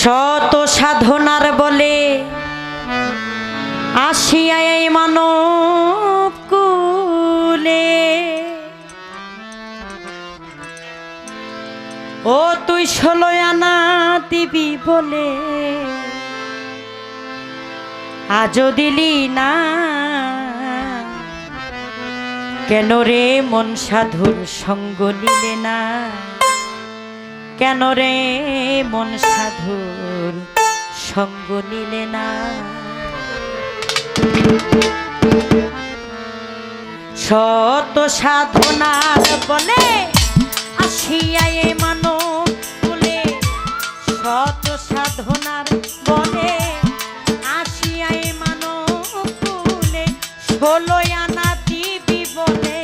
শত সাধনার বলে আসিয়া এই মানব কুলে। ও তুই ষোলো আনা দিবি বলে, আজও দিলি না। কেন রে মন সাধুর সঙ্গ নিলে না? কেন রে মন সাধুর সঙ্গ নিলে না? শত সাধনার বলে আসিয়া এ মানব বলে, শত সাধনার বলে আসিয়া এ মানব বলে ষোলো আনা দিবি বলে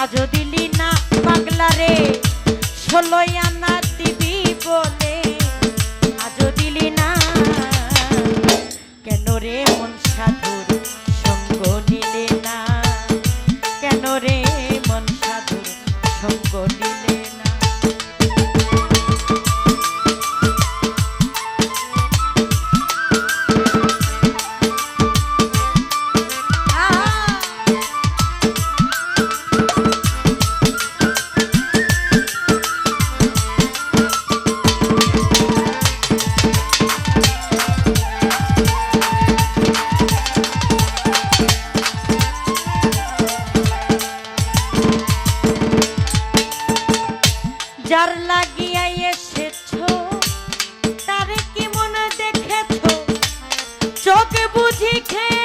আজ দিলি না পাগলা রে। লইয়া না যার লাগিয়া এসেছ তারে কি মনে দেখেছ? চোখ বুঝি খেয়ে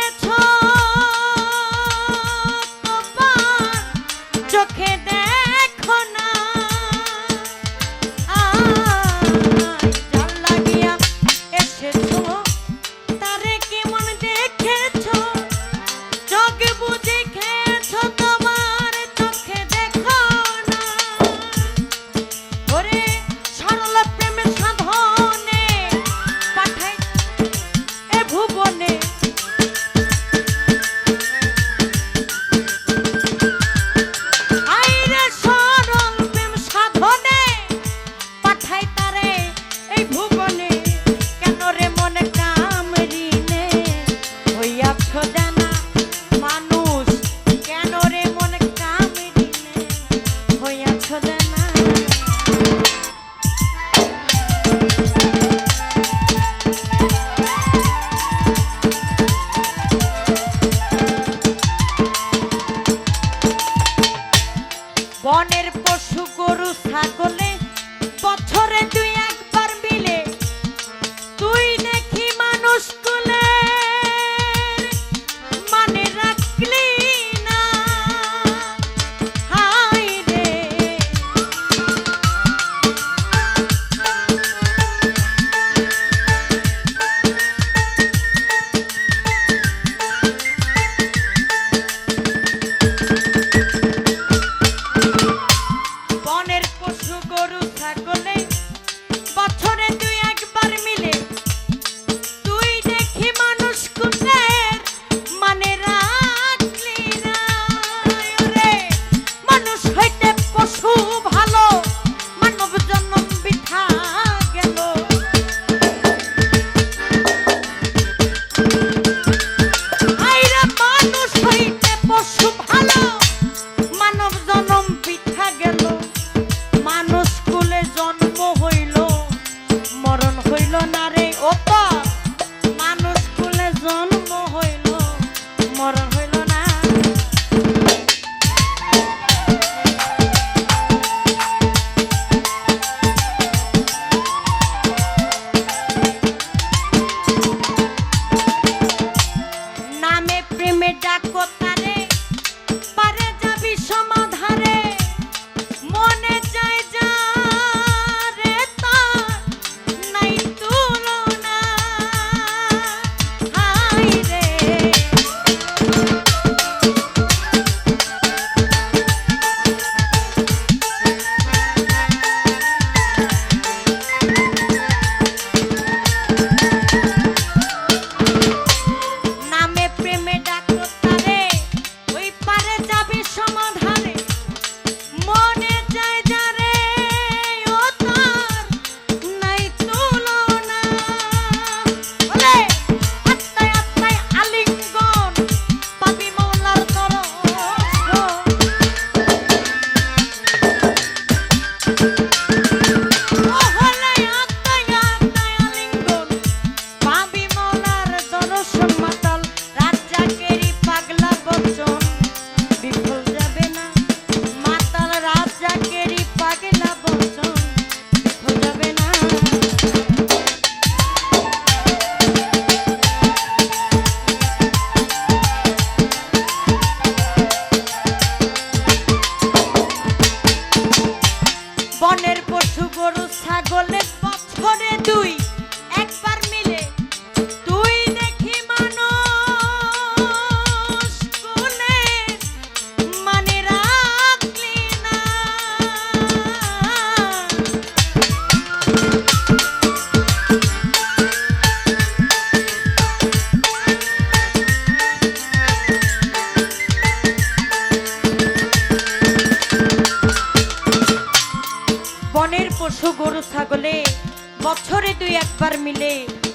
বছরে তুই একবার মিলে,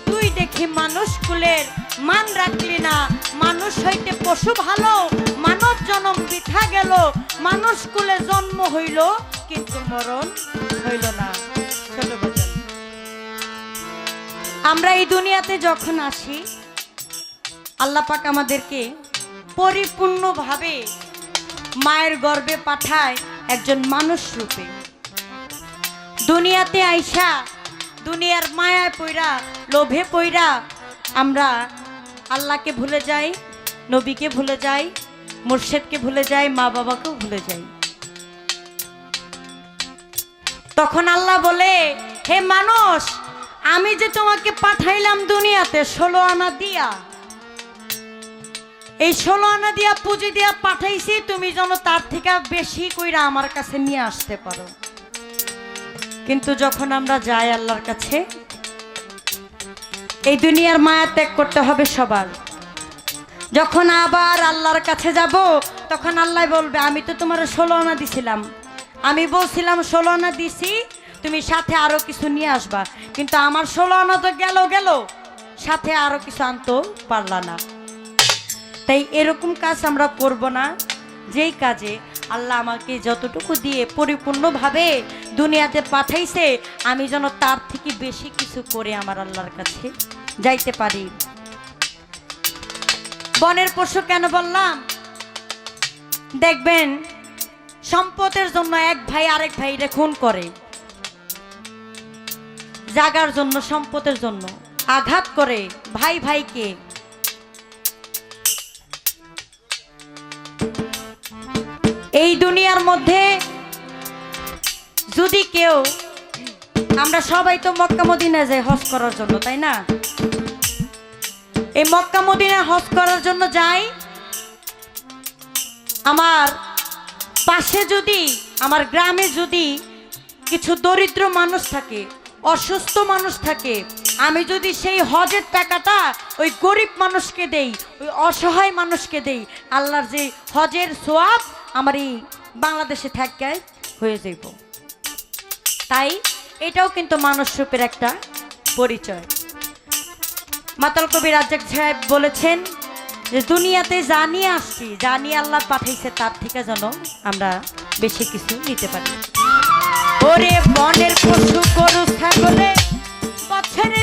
তুই দেখি মানুষ কুলের মান রাখলি না। মানুষ হইতে পশু ভালো, মানব জনম বৃথা গেল। মানুষ কুলে জন্ম হইল, কিন্তু মরণ হইল না। আমরা এই দুনিয়াতে যখন আসি, আল্লাহ পাক আমাদেরকে পরিপূর্ণভাবে মায়ের গর্ভে পাঠায় একজন মানুষ রূপে। দুনিয়াতে আইসা দুনিয়ার মায়ায় পইরা, লোভে পইরা আমরা আল্লাহকে ভুলে যাই, নবীকে ভুলে যাই, মুর্শেদকে ভুলে যাই, মা বাবাকেও ভুলে যাই। তখন আল্লাহ বলে, হে মানুষ, আমি যে তোমাকে পাঠাইলাম দুনিয়াতে ষোলো আনা দিয়া, এই ষোলো আনা দিয়া পুঁজি দিয়া পাঠাইছি, তুমি যেন তার থেকে বেশি কইরা আমার কাছে নিয়ে আসতে পারো। কিন্তু যখন আমরা যাই আল্লাহর কাছে, এই দুনিয়ার মায়া ত্যাগ করতে হবে সবার। যখন আবার আল্লাহর কাছে যাব, তখন আল্লাহ বলবে, আমি তো তোমার ষোলো আনা দিছিলাম। আমি বলছিলাম, ষোলো আনা দিছি, তুমি সাথে আরও কিছু নিয়ে আসবা। কিন্তু আমার ষোলো আনা তো গেল গেল। সাথে আরও কিছু আনতেও পারলা না। তাই এরকম কাজ আমরা করব না। যেই কাজে আল্লাহ আমাকে যতটুকু দিয়ে পরিপূর্ণভাবে দুনিয়াতে পাঠাইছে, আমি যেন তার থেকে বেশি কিছু করে আমার আল্লাহর কাছে যাইতে পারি। বনের পশু কেন বললাম? দেখবেন, সম্পদের জন্য এক ভাই আরেক ভাইরে খুন করে। জাগার জন্য, সম্পদের জন্য আঘাত করে ভাই ভাইকে। এই দুনিয়ার মধ্যে যদি কেউ, আমরা সবাই তো মক্কা মদিনা যাই হজ করার জন্য, তাই না? এই মক্কা মদিনা হজ করার জন্য যাই, আমার পাশে যদি, আমার গ্রামে যদি কিছু দরিদ্র মানুষ থাকে, অসুস্থ মানুষ থাকে, আমি যদি সেই হজের টাকাটা ওই গরিব মানুষকে দেই, ওই অসহায় মানুষকে দেই, আল্লাহর যে হজের সোয়াব আমার এই বাংলাদেশে থাকায় হয়ে যাইব। তাই এটাও কিন্তু মানুষ রূপের একটা পরিচয়। মাতাল কবি রাজ্জাক সাহেব বলেছেন যে, দুনিয়াতে যা নিয়ে আসছি, যা নিয়ে আল্লাহ পাঠাইছে, তার থেকে যেন আমরা বেশি কিছু নিতে পারি। ওরে বনের পশু, গরু, ছাগলে বছরে